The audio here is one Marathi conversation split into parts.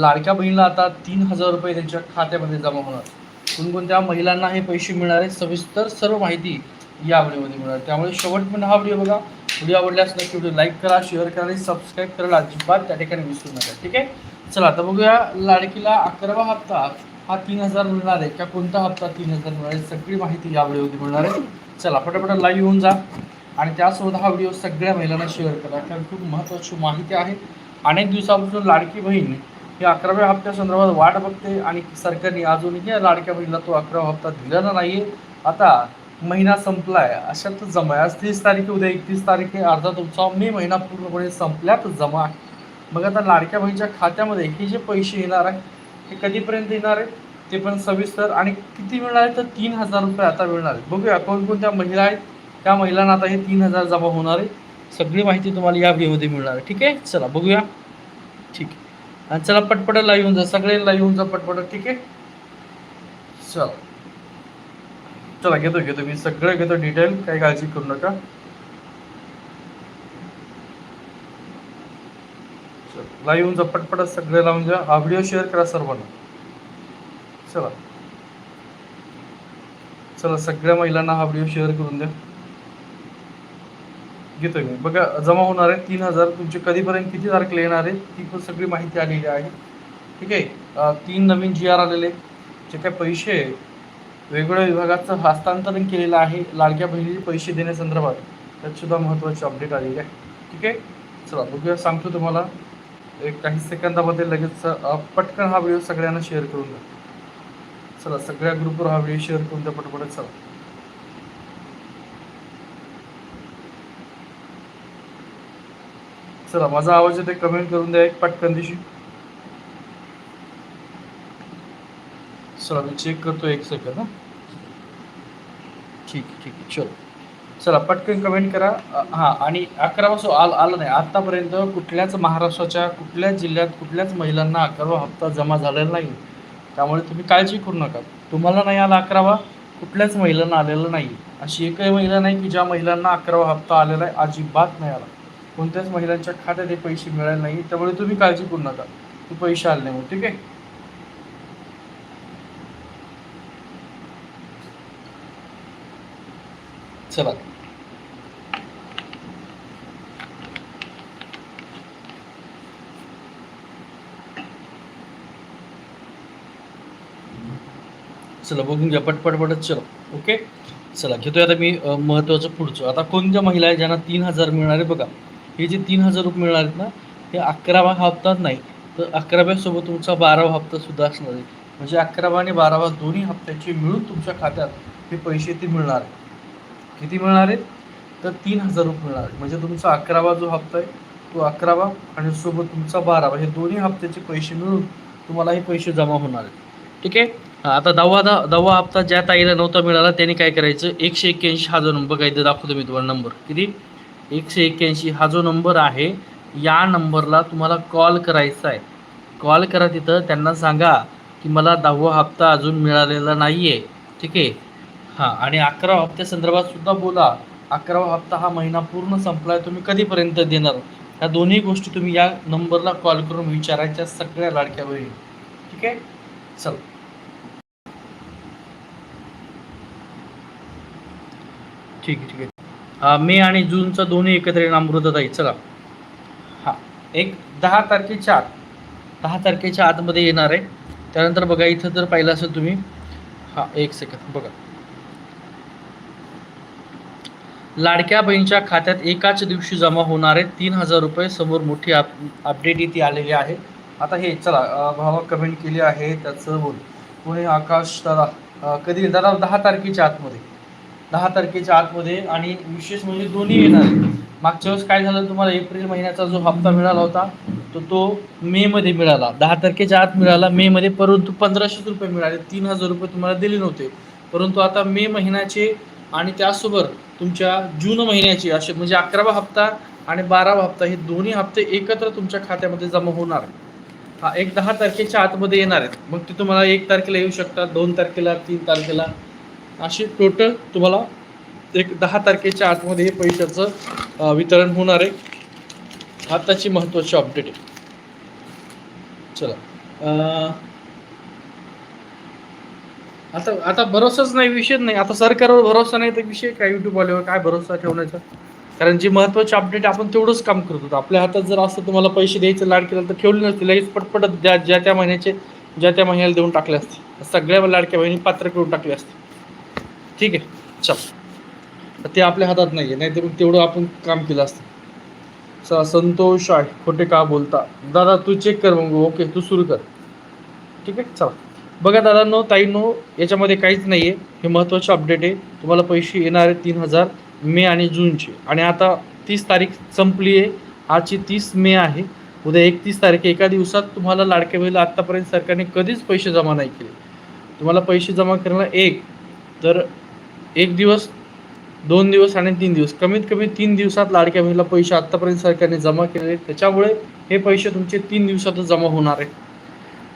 लाडक्या बहिणीला आता तीन हजार रुपये त्यांच्या खात्यामध्ये जमा होणार. कोणकोणत्या महिलांना हे पैसे मिळणार आहे सविस्तर सर्व माहिती या व्हिडिओमध्ये मिळणार. त्यामुळे शेवटपर्यंत हा व्हिडिओ बघा. व्हिडिओ आवडल्यास नक्की व्हिडिओ लाईक करा शेअर करा आणि सबस्क्राईब करायला अजिबात त्या ठिकाणी विसरू नका. ठीक आहे? चला आता बघूया लाडकीला अकरावा हप्ता. हा तीन हजार मिळणार आहे का? कोणता हप्ता तीन हजार मिळणार आहे? सगळी माहिती या व्हिडिओमध्ये मिळणार आहे. चला पटापट लाईव्ह येऊन जा. आणि त्यासोबत हा व्हिडिओ सगळ्या महिलांना शेअर करा. कारण खूप महत्त्वाची माहिती आहे. अनेक दिवसापासून लाडकी बहीण ही अकराव्या हप्त्यासंदर्भात वाट बघते आणि सरकारने अजूनही या लाडक्या बहिणीला तो अकरावा हप्ता दिलेला नाही आता महिना संपलाय. अशातच जमा आहे. आज तीस तारीख उद्या एकतीस तारीख आहे. अर्धा तुमचा मे महिना पूर्णपणे संपल्यातच जमा आहे. मग आता लाडक्या बहिणीच्या खात्यामध्ये हे जे पैसे येणार आहे हे कधीपर्यंत येणार आहे? ते पण सविस्तर आणि किती मिळणार आहे? तर तीन हजार रुपये आता मिळणार आहे. बघूया कोणकोणत्या महिला आहेत. त्या महिलांना आता हे तीन हजार जमा होणार आहे. सगळी माहिती तुम्हाला या व्हिडिओमध्ये मिळणार आहे. ठीक आहे? चला बघूया. ठीक आहे. आणि चला पटपट लाईव्ह येऊन जा. सगळ्यांना लाईव्ह येऊन जा पटपट ठीक आहे? चल. चला घेतो घेतो. मी सगळं घेतो डिटेल काही काळजी करू नका. लाईव्ह येऊन जा पटपट सगळे लावून जा हा व्हिडिओ शेअर करा सर्वांना. चला. चला सगळ्या महिलांना हा व्हिडिओ शेअर करून द्या. घेतोय मी. बघा जमा होणार आहे तीन हजार. तुमचे कधीपर्यंत किती तारखेला येणार आहे ती पण सगळी माहिती आलेली आहे. ठीक आहे? तीन नवीन जी आर आलेले जे काही पैसे वेगवेगळ्या विभागाचं हस्तांतरण केलेलं आहे लाडक्या बहिणीचे पैसे देण्यासंदर्भात त्यातसुद्धा महत्त्वाची अपडेट आलेली आहे. ठीक आहे? चला बघूया. सांगतो तुम्हाला. एक काही सेकंदामध्ये लगेच पटकन हा व्हिडिओ सगळ्यांना शेअर करून द्या. चला सगळ्या ग्रुपवर हा व्हिडिओ शेअर करून द्या पटपट चला. चला माझा आवाज येते कमेंट करून द्या एक पटकन दिशी चला मी चेक करतो एक सेकंद ना ठीक आहे ठीक आहे चलो. चला पटकन कमेंट करा. हां हा आणि अकरा सो आल आलं नाही. आतापर्यंत कुठल्याच महाराष्ट्राच्या कुठल्याच जिल्ह्यात कुठल्याच महिलांना अकरावा हप्ता जमा झालेला नाही. त्यामुळे तुम्ही काळजी करू नका. तुम्हाला नाही आला अकरावा कुठल्याच महिलांना आलेला नाही. अशी एकही महिला नाही की ज्या महिलांना अकरावा हप्ता आलेला आहे अजिबात नाही आला. कोणत्याच महिलांच्या खात्यात हे पैसे मिळाले नाही. त्यामुळे तुम्ही काळजी करू नका. तू पैसे आले नाही ठीक आहे? चला. चला बघून घ्या. पटपट पटत चला. ओके? चला घेतोय आता मी महत्वाचं महत्त्वाचं पुढचं. आता कोणत्या महिला आहे ज्यांना तीन हजार मिळणार आहे बघा. हे जे तीन हजार रुपये मिळणार आहेत ना हे अकरावा हप्ताच नाही तर अकराव्यासोबत तुमचा बारावा हप्ता सुद्धा असणार आहे. म्हणजे अकरावा आणि बारावा दोन्ही हप्त्याचे मिळून तुमच्या खात्यात हे पैसे ते मिळणार आहेत. किती मिळणार आहेत? तर तीन हजार रुपये मिळणार आहे म्हणजे तुमचा अकरावा जो हप्ता आहे तो अकरावा आणि सोबत तुमचा बारावा हे दोन्ही हप्त्याचे पैसे मिळून तुम्हाला हे पैसे जमा होणार आहेत. ठीक आहे? आता दहावा दा दहावा हप्ता ज्या ताईला नव्हता मिळाला त्याने काय करायचं? एकशे एक्क्याऐंशी हा जो नंबर काय दाखवतो मी तुम्हाला नंबर. किती? एकशे एक्क्याऐंशी हा जो नंबर आहे या नंबरला तुम्हाला कॉल करायचा आहे. कॉल करा तिथं त्यांना सांगा की मला दहावा हप्ता अजून मिळालेला नाही आहे ठीक आहे? हां आणि अकरा हप्त्यासंदर्भात सुद्धा बोला. अकरावा हप्ता हा महिना पूर्ण संपलाय तुम्ही कधीपर्यंत देणार? ह्या दोन्ही गोष्टी तुम्ही या नंबरला कॉल करून विचारायच्या सगळ्या लाडक्या बहिणी. ठीक आहे? चल. ठीक आहे ठीक आहे. मे आणि जूनचं दोन्ही एकत्र येणं अमृतताई चला. हां एक दहा तारखेच्या आत दहा तारखेच्या आतमध्ये येणार आहे. त्यानंतर बघा इथं जर पाहिलं असेल तुम्ही हां एक सेकंद बघा. लाडक्या बहिणीच्या खात्यात एकाच दिवशी जमा होणार आहे. तीन हजार रुपये समोर मोठी अप अपडेट इथे आलेली आहे. आता हे चला भावा कमेंट केली आहे त्याचं बोल. पुणे आकाश दादा कधी दादा दहा तारखेच्या आतमध्ये. दहा तारखेच्या आतमध्ये आणि विशेष म्हणजे दोन्ही येणार. मागच्या वेळेस काय झालं तुम्हाला? एप्रिल महिन्याचा जो हप्ता मिळाला होता तो तो मेमध्ये मिळाला. दहा तारखेच्या आत मिळाला. मेमध्ये परंतु पंधराशेच रुपये मिळाले. तीन हजार रुपये तुम्हाला दिले नव्हते. परंतु आता मे महिन्याचे आणि त्यासोबत तुमच्या जून महिन्याचे असे म्हणजे अकरावा हप्ता आणि बारावा हप्ता हे दोन्ही हप्ते एकत्र तुमच्या खात्यामध्ये जमा होणार. हा एक दहा तारखेच्या आतमध्ये येणार आहेत. मग ते तुम्हाला एक तारखेला येऊ शकतात दोन तारखेला तीन तारखेला. असे टोटल तुम्हाला एक दहा तारखेच्या आतमध्ये हे पैशाचं वितरण होणार आहे. आताची महत्त्वाची अपडेट आहे. चला. आता आता भरोसाच नाही विषय नाही. आता सरकारवर भरोसा नाही तर विषय काय युट्यूबवाल्यावर काय भरोसा ठेवण्याचा? कारण जी महत्त्वाची अपडेट आपण तेवढंच काम करत होतो. आपल्या हातात जर असं तुम्हाला पैसे द्यायचं लाड केलं तर ठेवले नसते. लगेच पटपट द्या ज्या त्या महिन्याचे ज्या त्या महिन्याला देऊन टाकले असते. सगळ्या लाडक्या बहिणी पात्र करून टाकले असते. ठीक आहे चल. ते आपल्या हातात नाही आहे नाही तर मग तेवढं आपण काम केलं असतं. चला संतोष आहे खोटे का बोलता? दादा तू चेक कर मग ओके तू सुरू कर. ठीक आहे चला. बघा दादांनो ताईंनो याच्यामध्ये काहीच नाही आहे हे महत्त्वाचे अपडेट आहे. तुम्हाला पैसे येणार आहे तीन हजार मे आणि जूनचे. आणि आता तीस तारीख संपली आहे आजची तीस मे आहे. उद्या एकतीस तारीख एका दिवसात तुम्हाला लाडक्या बहिणीला आत्तापर्यंत सरकारने कधीच पैसे जमा नाही केले. तुम्हाला पैसे जमा करणं एक तर एक दिवस दोन दिवस आणि तीन दिवस. कमीत कमी तीन दिवसात लाडक्या बहिणीला पैसे आत्तापर्यंत सरकारने जमा केलेले त्याच्यामुळे हे पैसे तुमचे तीन दिवसातच जमा होणार आहे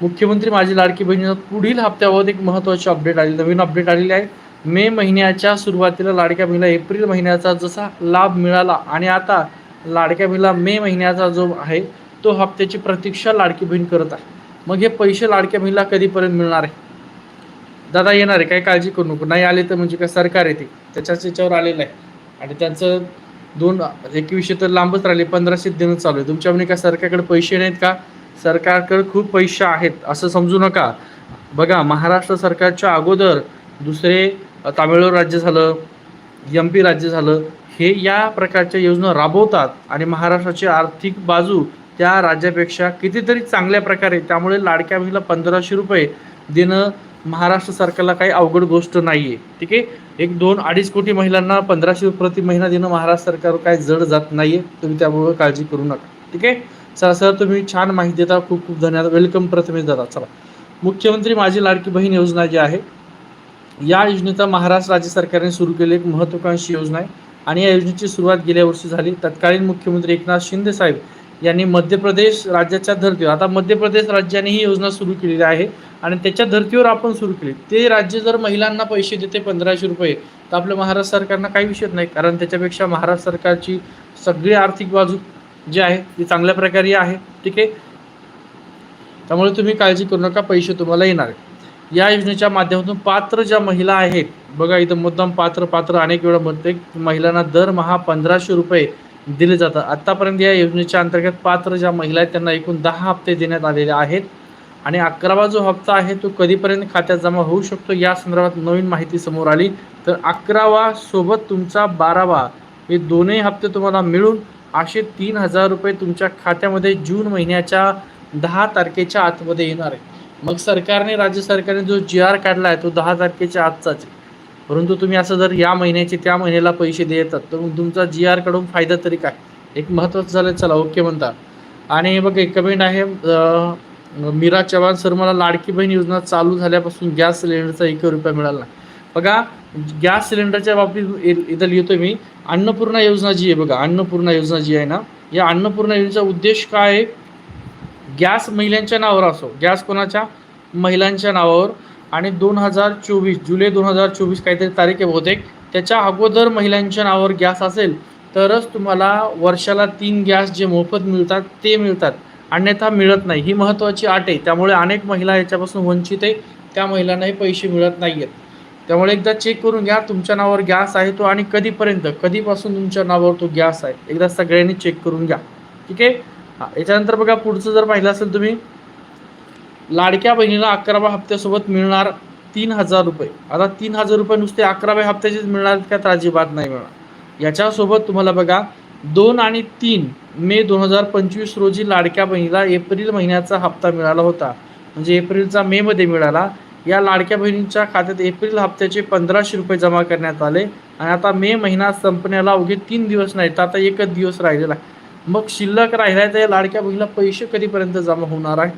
मुख्यमंत्री माझी लाडकी बहिणीला पुढील हप्त्यावर एक महत्त्वाची अपडेट आली नवीन अपडेट आलेली आहे. मे महिन्याच्या सुरुवातीला लाडक्या बहिणीला एप्रिल महिन्याचा जसा लाभ मिळाला आणि आता लाडक्या बहिणीला मे महिन्याचा जो आहे तो हप्त्याची प्रतीक्षा लाडकी बहीण करत आहे. मग हे पैसे लाडक्या बहिणीला कधीपर्यंत मिळणार आहे? दादा येणार आहे काही काळजी करू नको. नाही आले तर म्हणजे काय सरकार येते त्याच्याच याच्यावर आलेलं आहे. आणि त्यांचं दोन एकवीसशे तर लांबच राहिले पंधराशे देणं चालू आहे. तुमच्या म्हणजे काय सरकारकडे पैसे नाहीत का? सरकारकडे खूप पैसे आहेत. असं समजू नका. बघा महाराष्ट्र सरकारच्या अगोदर दुसरे तामिळनाडू राज्य झालं एम पी राज्य झालं हे या प्रकारच्या योजना राबवतात आणि महाराष्ट्राची आर्थिक बाजू त्या राज्यापेक्षा कितीतरी चांगल्या प्रकारे त्यामुळे लाडक्या बहिणीला पंधराशे रुपये देणं महाराष्ट्र सरकारला काही अवघड गोष्ट नाही आहे ठीक आहे? एक दोन अडीच कोटी महिलांना पंधराशे प्रति महिना देणं महाराष्ट्र सरकार काय जड जात नाही आहे तुम्ही त्यामुळे काळजी करू नका. ठीक आहे? चला सर तुम्ही छान माहिती देता. खूप खूप धन्यवाद. वेलकम प्रथमेश दादा. चला. मुख्यमंत्री माझी लाडकी बहीण योजना जी आहे या योजनेचा महाराष्ट्र राज्य सरकारने सुरू केलेली एक महत्त्वाकांक्षी योजना आहे. आणि या योजनेची सुरुवात गेल्या वर्षी झाली. तत्कालीन मुख्यमंत्री एकनाथ शिंदे साहेब यांनी मध्य प्रदेश राज्याच्या धर्तीवर आता मध्य प्रदेश राज्याने ही योजना सुरू केलेली आहे. आणि त्याच्या धर्तीवर आपण सुरू केली. ते राज्य जर महिलांना पैसे देते पंधराशे रुपये तर आपल्या महाराष्ट्र सरकारनं काही विषय नाही. कारण त्याच्यापेक्षा महाराष्ट्र सरकारची सगळी आर्थिक बाजू जी आहे ती चांगल्या प्रकारे आहे. ठीक आहे? त्यामुळे तुम्ही काळजी करू नका पैसे तुम्हाला येणार या योजनेच्या माध्यमातून पात्र ज्या महिला आहेत बघा इथं मुद्दाम पात्र पात्र अनेक वेळा म्हणते की महिलांना दरमहा पंधराशे रुपये दिले जातात. आत्तापर्यंत या योजनेच्या अंतर्गत पात्र ज्या महिला आहेत त्यांना एकूण दहा हप्ते देण्यात आलेले आहेत. आणि अकरावा जो हप्ता आहे तो कधीपर्यंत खात्यात जमा होऊ शकतो या संदर्भात नवीन माहिती समोर आली. तर अकरावा सोबत तुमचा बारावा हे दोन्ही हप्ते तुम्हाला मिळून असे तीन हजार रुपये तुमच्या खात्यामध्ये जून महिन्याच्या दहा तारखेच्या आतमध्ये येणार आहे. मग सरकारने राज्य सरकारने जो जी आर काढला आहे तो दहा तारखेच्या आजचाच आहे. परंतु तुम्ही असं जर या महिन्याचे त्या महिन्याला पैसे देतात तर मग तुमचा जी आरकडून फायदा तरी काय? एक महत्त्वाचं झालं चला ओके म्हणता. आणि हे बघ एक कमेंट आहे मीरा चव्हाण सर मला लाडकी बहीण योजना चालू झाल्यापासून गॅस सिलेंडरचा एक रुपया मिळाला बघा गॅस सिलेंडरच्या बाबतीत इ- इथं लिहितो मी अन्नपूर्णा योजना जी आहे बघा अन्नपूर्णा योजना जी आहे ना या अन्नपूर्णा योजनेचा उद्देश काय आहे? गॅस महिलांच्या नावावर असो गॅस कोणाच्या? महिलांच्या नावावर. आणि दोन हजार चोवीस जुलै दोन हजार चोवीस काहीतरी तारीख आहे बहुतेक त्याच्या अगोदर महिलांच्या नावावर गॅस असेल तरच तुम्हाला वर्षाला तीन गॅस जे मोफत मिळतात ते मिळतात. अन्यथा मिळत नाही. ही महत्त्वाची अट आहे. त्यामुळे अनेक महिला याच्यापासून वंचित आहे. त्या महिलांनाही पैसे मिळत नाही आहेत त्यामुळे एकदा चेक करून घ्या. तुमच्या नावावर गॅस आहे तो आणि कधीपर्यंत? कधीपासून तुमच्या नावावर तो गॅस आहे? एकदा सगळ्यांनी चेक करून घ्या. ठीक आहे? हां याच्यानंतर बघा पुढचं जर पाहिलं असेल तुम्ही लाडक्या बहिणीला अकराव्या हप्त्यासोबत मिळणार तीन हजार रुपये. आता तीन हजार रुपये नुसते अकराव्या हप्त्याचेच मिळणार का तर अजिबात नाही मिळणार. याच्यासोबत तुम्हाला बघा दोन आणि तीन मे दोन हजार पंचवीस रोजी लाडक्या बहिणीला एप्रिल महिन्याचा हप्ता मिळाला होता. म्हणजे एप्रिलचा मेमध्ये मिळाला. या लाडक्या बहिणींच्या खात्यात एप्रिल हप्त्याचे पंधराशे रुपये जमा करण्यात आले आणि आता मे महिना संपण्याला अवघे तीन दिवस नाही तर आता एकच दिवस राहिलेला आहे. मग शिल्लक राहिला तर या लाडक्या बहिणीला पैसे कधीपर्यंत जमा होणार आहे?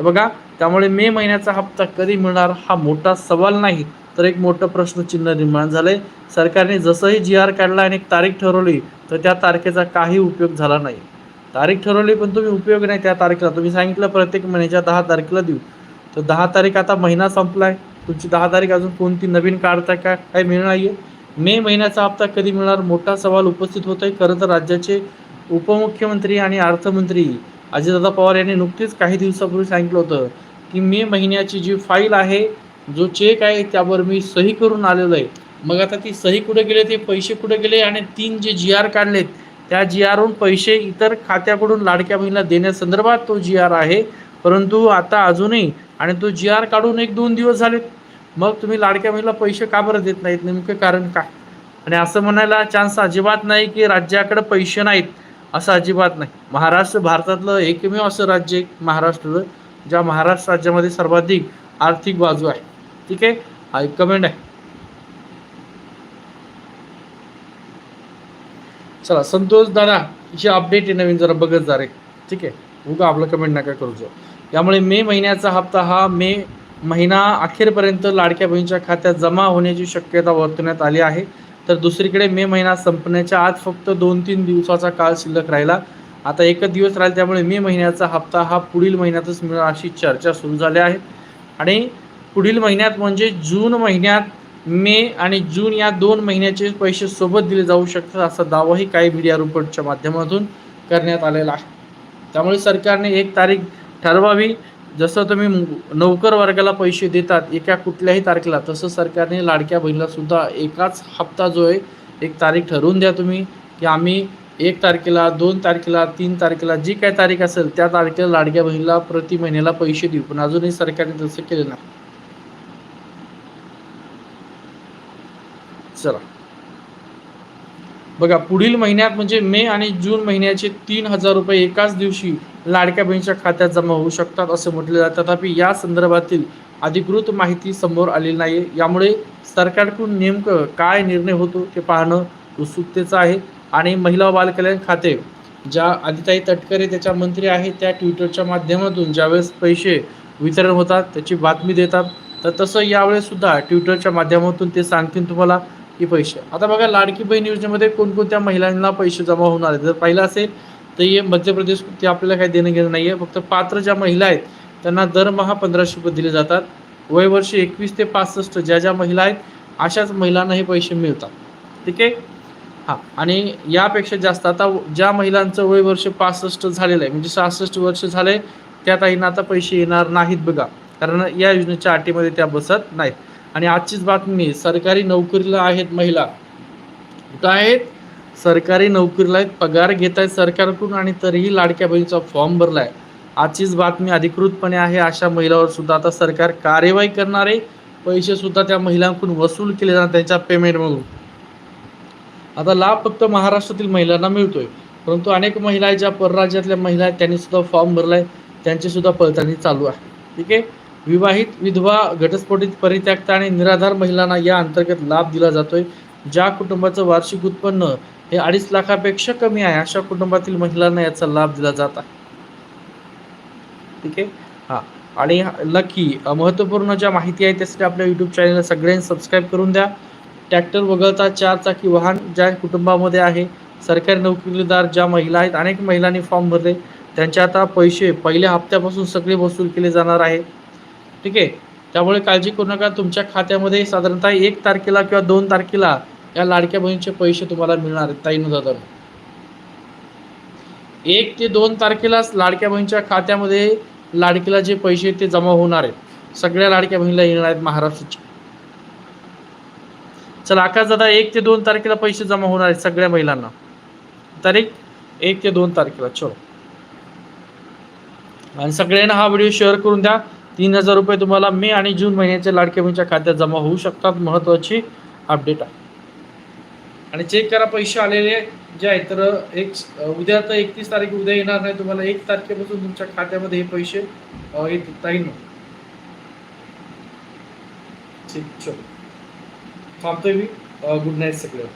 बघा त्यामुळे मे महिन्याचा हप्ता कधी मिळणार हा मोठा सवाल नाही. तर एक मोठं प्रश्नचिन्ह निर्माण झालं आहे सरकारने जसंही जी आर काढला आणि एक तारीख ठरवली तर त्या तारखेचा काही उपयोग झाला नाही. तारीख ठरवली पण तुम्ही उपयोग नाही त्या तारखेला. तुम्ही सांगितलं प्रत्येक महिन्याच्या दहा तारखेला देऊ. तर दहा तारीख आता महिना संपलाय. तुमची दहा तारीख अजून कोणती नवीन काढताय का काही मिळणार नाही मे महिन्याचा हप्ता कधी मिळणार मोठा सवाल उपस्थित होत आहे खरं तर राज्याचे उपमुख्यमंत्री आणि अर्थमंत्री अजितदादा पवार यांनी नुकतीच काही दिवसापूर्वी सांगितलं होतं की मे महिन्याची जी फाईल आहे जो चेक आहे त्यावर मी सही करून आलेलो आहे. मग आता ती सही कुठे गेले ते पैसे कुठे गेले आणि तीन जे जी आर काढलेत त्या जी आरवरून पैसे इतर खात्याकडून लाडक्या बहिणीला देण्यासंदर्भात तो जी आर आहे. परंतु आता अजूनही आणि तो जी आर काढून एक दोन दिवस झालेत. मग तुम्ही लाडक्या बहिणीला पैसे का बरं देत नाहीत? नेमकं कारण काय? आणि असं म्हणायला चान्स अजिबात नाही की राज्याकडे पैसे नाहीत असं अजिबात नाही. महाराष्ट्र भारतातलं एकमेव असं राज्य आहे महाराष्ट्र. ज्या महाराष्ट्र राज्यामध्ये सर्वाधिक आर्थिक बाजू आहे. ठीक आहे? हा एक कमेंट आहे. चला संतोष दादा ही अपडेट आहे नवीन जरा बघत जा रे. ठीक आहे? उगा आपलं कमेंट नका करू जाऊ. यामुळे मे महिन्याचा हप्ता हा मे महिना अखेरपर्यंत लाडक्या बहिणीच्या खात्यात जमा होण्याची शक्यता वर्तवण्यात आली आहे. तर दुसरीकडे मे महिना संपण्याच्या आत फक्त दोन तीन दिवसाचा काळ शिल्लक राहिला. आता एकच दिवस राहील त्यामुळे मे महिन्याचा हप्ता हा पुढील महिन्यातच मिळणार अशी चर्चा सुरू झाली आहे. आणि पुढील महिन्यात म्हणजे जून महिन्यात मे आणि जून या दोन महिन्याचे पैसे सोबत दिले जाऊ शकतात असा दावाही काही मीडिया रिपोर्टच्या माध्यमातून करण्यात आलेला आहे. त्यामुळे सरकारने एक तारीख ठरवावी. जसं तुम्ही नोकर वर्गाला पैसे देतात एका कुठल्याही तारखेला तसं सरकारने लाडक्या बहिणीला सुद्धा एकाच हप्ता जो आहे एक तारीख ठरवून द्या तुम्ही की आम्ही एक तारखेला दोन तारखेला तीन तारखेला जी काय तारीख असेल त्या तारखेला लाडक्या बहिणीला प्रति महिन्याला पैसे देऊ. पण अजूनही सरकारने तसं केलं नाही. चला. बघा पुढील महिन्यात म्हणजे मे आणि जून महिन्याचे तीन हजार रुपये एकाच दिवशी लाडक्या बहिणीच्या खात्यात जमा होऊ शकतात असं म्हटलं जातं. तथापि या संदर्भातील अधिकृत माहिती समोर आलेली नाही यामुळे सरकारकडून नेमकं काय निर्णय होतो ते पाहणं उत्सुकतेचं आहे. आणि महिला बालकल्याण खाते ज्या आदिताई तटकरे त्याच्या मंत्री आहेत त्या ट्विटरच्या माध्यमातून ज्यावेळेस पैसे वितरण होतात त्याची बातमी देतात. तर तसं यावेळेस सुद्धा ट्विटरच्या माध्यमातून ते सांगतील तुम्हाला. की पैसे. आता बघा लाडकी बहीण योजनेमध्ये कोणकोणत्या महिलांना पैसे जमा होणार आहेत? जर पाहिलं असेल तर हे मध्य प्रदेश ते आपल्याला काही देणं घेणं नाही आहे फक्त पात्र ज्या महिला आहेत त्यांना दरमहा पंधराशे रुपये दिले जातात. वय वर्ष एकवीस ते पासष्ट ज्या ज्या महिला आहेत अशाच महिलांना हे पैसे मिळतात. ठीक आहे? हां. आणि यापेक्षा जास्त आता ज्या महिलांचं वय वर्ष पासष्ट झालेलं आहे म्हणजे सहासष्ट वर्ष झाले त्या ताईंना आता पैसे येणार नाहीत बघा. कारण या योजनेच्या अटीमध्ये त्या बसत नाहीत. आणि आजचीच बातमी सरकारी नोकरीला आहेत महिला. कुठं आहेत? सरकारी नोकरीला आहेत पगार घेत आहेत सरकारकडून आणि तरीही लाडक्या बहिणीचा फॉर्म भरला आहे आजचीच बातमी अधिकृतपणे आहे अशा महिलावर सुद्धा आता सरकार कार्यवाही करणारे. पैसे सुद्धा त्या महिलांकडून वसूल केले जाणार त्यांच्या पेमेंटमधून आता लाभ फक्त महाराष्ट्रातील महिलांना मिळतोय. परंतु अनेक महिला आहेत ज्या परराज्यातल्या महिला आहेत त्यांनी सुद्धा फॉर्म भरलाय. त्यांची सुद्धा पडताळणी चालू आहे. ठीक आहे? विवाहित विधवा घटस्फोटित परित्यक्ता आणि निराधार महिलांना या अंतर्गत लाभ दिला जातोय. ज्या कुटुंबाचं वार्षिक उत्पन्न हे अडीच लाखापेक्षा कमी आहे अशा कुटुंबातील महिलांना याचा लाभ दिला जात आहे. ठीक आहे? हां. आणि लकी महत्त्वपूर्ण ज्या माहिती आहे त्यासाठी आपल्या यूट्यूब चॅनलला सगळ्यांनी सबस्क्राईब करून द्या. ट्रॅक्टर वगळता चार चाकी वाहन ज्या कुटुंबामध्ये आहे सरकारी नोकरीदार ज्या महिला आहेत अनेक महिलांनी फॉर्म भरले. त्यांचे आता पैसे पहिल्या हप्त्यापासून सगळे वसूल केले जाणार आहे. ठीक आहे? त्यामुळे काळजी करू नका. तुमच्या खात्यामध्ये साधारणतः एक तारखेला किंवा दोन तारखेला या लाडक्या बहिणीचे पैसे तुम्हाला मिळणार आहेत ताईनं दादा एक ते दोन तारखेलाच लाडक्या बहिणीच्या खात्यामध्ये लाडकीला जे पैसे ते जमा होणार आहेत. सगळ्या लाडक्या बहिणीला येणार आहेत महाराष्ट्राचे. चला आकाश दादा एक ते दोन तारखेला पैसे जमा होणार आहेत सगळ्या महिलांना. तारीख? एक ते दोन तारखेला चलो. आणि सगळ्यांना हा व्हिडिओ शेअर करून द्या. तीन हजार रुपये तुम्हाला मे आणि जून महिन्याच्या लाडक्या बहिणीच्या खात्यात जमा होऊ शकतात. महत्त्वाची अपडेट आहे. आणि चेक करा पैसे आलेले जे आहेत तर एक उद्या तर एकतीस तारीख उद्या येणार नाही. तुम्हाला एक तारखेपासून तुमच्या खात्यामध्ये हे पैसे येत येत ताईन ठीक चलो. थांबतोय मी. गुड नाईट सगळं